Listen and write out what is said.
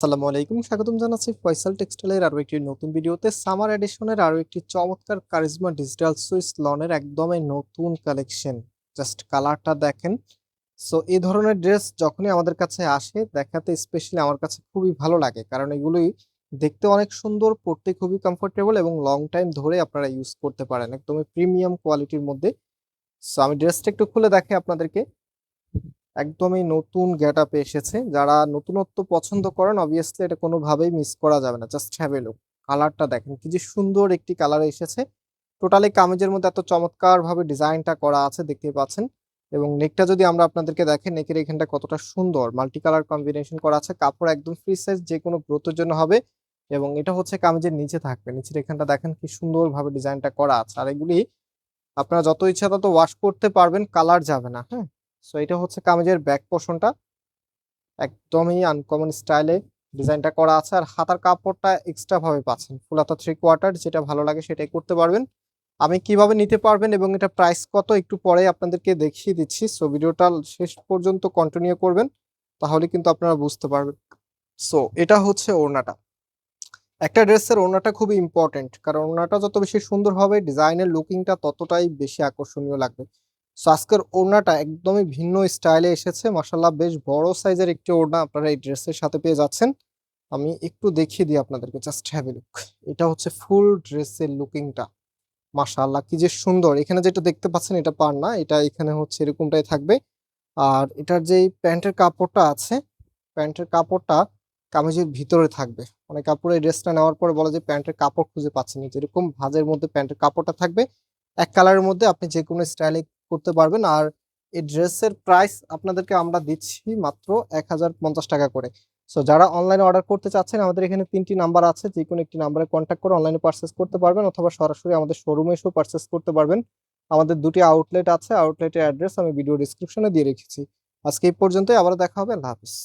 আসসালামু আলাইকুম, স্বাগতম জানাচ্ছি ফয়সাল টেক্সটাইলের আরও একটি নতুন ভিডিওতে। সামার এডিশনের আরও একটি চমৎকার কারিজমা ডিজিটাল সুইস লনের একদমই নতুন কালেকশন জাস্ট কালারটা দেখেন। সো এই ধরনের ড্রেস যখনই আমাদের কাছে আসে, দেখাতে স্পেশালি আমার কাছে খুবই ভালো লাগে। কারণ এগুলোই দেখতে অনেক সুন্দর পড়তে খুবই কমফোর্টেবল এবং লং টাইম ধরে আপনারা ইউজ করতে পারেন। একদমই প্রিমিয়াম কোয়ালিটির মধ্যে। সো আমি ড্রেসটা একটু খুলে দেখে আপনাদেরকে। একদমই নতুন গেট আপে এসেছে। যারা নতুনত্ব পছন্দ করেন অবভিয়াসলি এটা কোনোভাবেই মিস করা যাবে না। জাস্ট হ্যাভ এ লুক কালারটা দেখেন, কি যে সুন্দর একটি কালার এসেছে। টোটালি কামিজের মধ্যে এত চমৎকার ভাবে ডিজাইনটা করা আছে দেখতে পাচ্ছেন। এবং নেকটা যদি আমরা আপনাদেরকে দেখেন নেকের এখানটা কতটা সুন্দর। মাল্টি কালার কম্বিনেশন করা আছে। কাপড় একদম ফ্রি সাইজ যে কোনো গ্রোথের জন্য হবে। এবং এটা হচ্ছে কামিজের নিচে থাকবে। নিচের এখানটা দেখেন, কি সুন্দরভাবে ডিজাইনটা করা আছে। আর এগুলি আপনারা যত ইচ্ছা তত ওয়াশ করতে পারবেন কালার যাবে না হ্যাঁ? সো এটা হচ্ছে কামিজের ব্যাক পোর্শনটা একদমই আনকমন স্টাইলে ডিজাইনটা করা আছে। আর হাতার কাপড়টা এক্সট্রা ভাবে পাচ্ছেন। ফুল হাতা থ্রি কোয়ার্টার যেটা ভালো লাগে সেটাই করতে পারবেন। আমি কীভাবে নিতে পারবেন এবং এটা প্রাইস কত একটু পরে আপনাদেরকে দেখিয়ে দিচ্ছি। সো ভিডিওটা শেষ পর্যন্ত কন্টিনিউ করবেন, তাহলে কিন্তু আপনারা বুঝতে পারবেন। সো এটা হচ্ছে ওড়নাটা। একটা ড্রেসের ওড়নাটা খুবই ইম্পর্টেন্ট কারণ ওড়নাটা যত বেশি সুন্দর হবে ডিজাইনের লুকিংটা ততটাই বেশি আকর্ষণীয় লাগবে। সো আজকের ওড়নাটা একদমই ভিন্ন স্টাইলে এসেছে। মাসাল্লাহ বেশ বড় সাইজের একটি ওড়না আপনারা এই ড্রেসের সাথে পেয়ে যাচ্ছেন। আমি একটু দেখিয়ে দিই আপনাদেরকে জাস্ট হ্যাভ লুক এটা হচ্ছে ফুল ড্রেসের লুকিংটা। মাশাআল্লাহ, কি যে সুন্দর! এখানে যেটা দেখতে পাচ্ছেন এটা পার না এটা এখানে হচ্ছে এরকমটাই থাকবে। আর এটার যেই প্যান্টের কাপড়টা আছে, প্যান্টের কাপড়টা কামিজের ভিতরে থাকবে। অনেক কাপড় এই ড্রেসটা নেওয়ার পরে বলে যে প্যান্টের কাপড় খুঁজে পাচ্ছেন। যেরকম ভাঁজের মধ্যে প্যান্টের কাপড়টা থাকবে, এক কালারের মধ্যে আপনি যে কোনো স্টাইলে করতে পারবেন। আর এই ড্রেসের প্রাইস আপনাদেরকে আমরা দিচ্ছি মাত্র এক হাজার পঞ্চাশ টাকা করে। সো যারা অনলাইনে অর্ডার করতে চাচ্ছেন, আমাদের এখানে তিনটি নাম্বার আছে। যে কোনো একটি নাম্বারে কন্ট্যাক্ট করে অনলাইনে পারচেস করতে পারবেন অথবা সরাসরি আমাদের শোরুমে এসেও পারচেস করতে পারবেন। আমাদের দুটি আউটলেট আছে। আউটলেটের অ্যাড্রেস আমি ভিডিও ডিসক্রিপশনে দিয়ে রেখেছি। আজকে এই পর্যন্তই। আবার দেখা হবে। আল্লাহ হাফিজ।